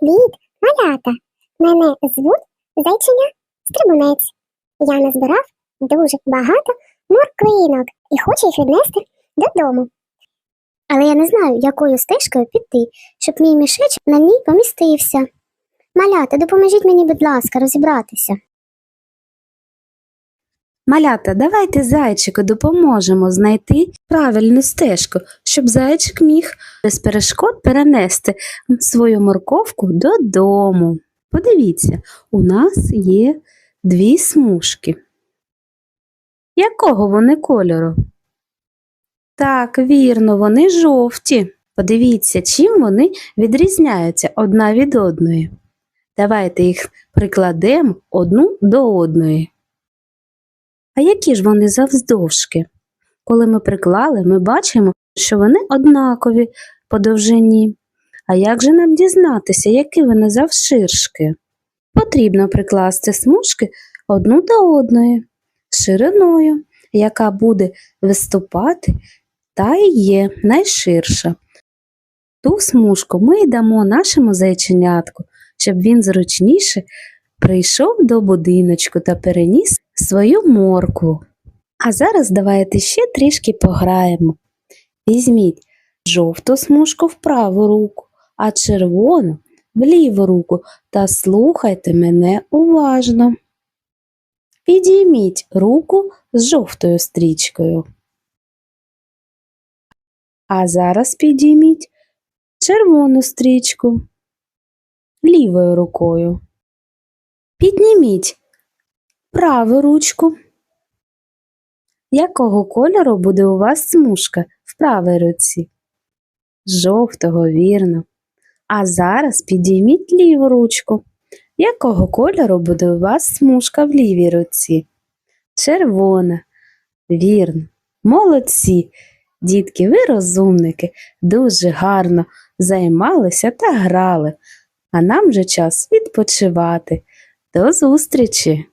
Привіт, малята! Мене звуть Зайчиня Стрибунець. Я назбирав дуже багато морквинок і хочу їх віднести додому. Але я не знаю, якою стежкою піти, щоб мій мішечок на ній помістився. Малята, допоможіть мені, будь ласка, розібратися. Малята, давайте зайчику допоможемо знайти правильну стежку, щоб зайчик міг без перешкод перенести свою морковку додому. Подивіться, у нас є дві смужки. Якого вони кольору? Так, вірно, вони жовті. Подивіться, чим вони відрізняються одна від одної. Давайте їх прикладемо одну до одної. А які ж вони завздовжки? Коли ми приклали, ми бачимо, що вони однакові по довжині. А як же нам дізнатися, які вони завширшки? Потрібно прикласти смужки одну до одної шириною, яка буде виступати та й є найширша. Ту смужку ми й дамо нашому зайченятку, щоб він зручніше прийшов до будиночку та переніс свою моркву. А зараз давайте ще трішки пограємо. Візьміть жовту смужку в праву руку, а червону в ліву руку та слухайте мене уважно. Підійміть руку з жовтою стрічкою. А зараз підійміть червону стрічку лівою рукою. Підніміть праву ручку. Якого кольору буде у вас смужка в правій руці? Жовтого, вірно. А зараз підійміть ліву ручку. Якого кольору буде у вас смужка в лівій руці? Червона. Вірно. Молодці. Дітки, ви розумники, дуже гарно займалися та грали. А нам вже час відпочивати. До зустрічі!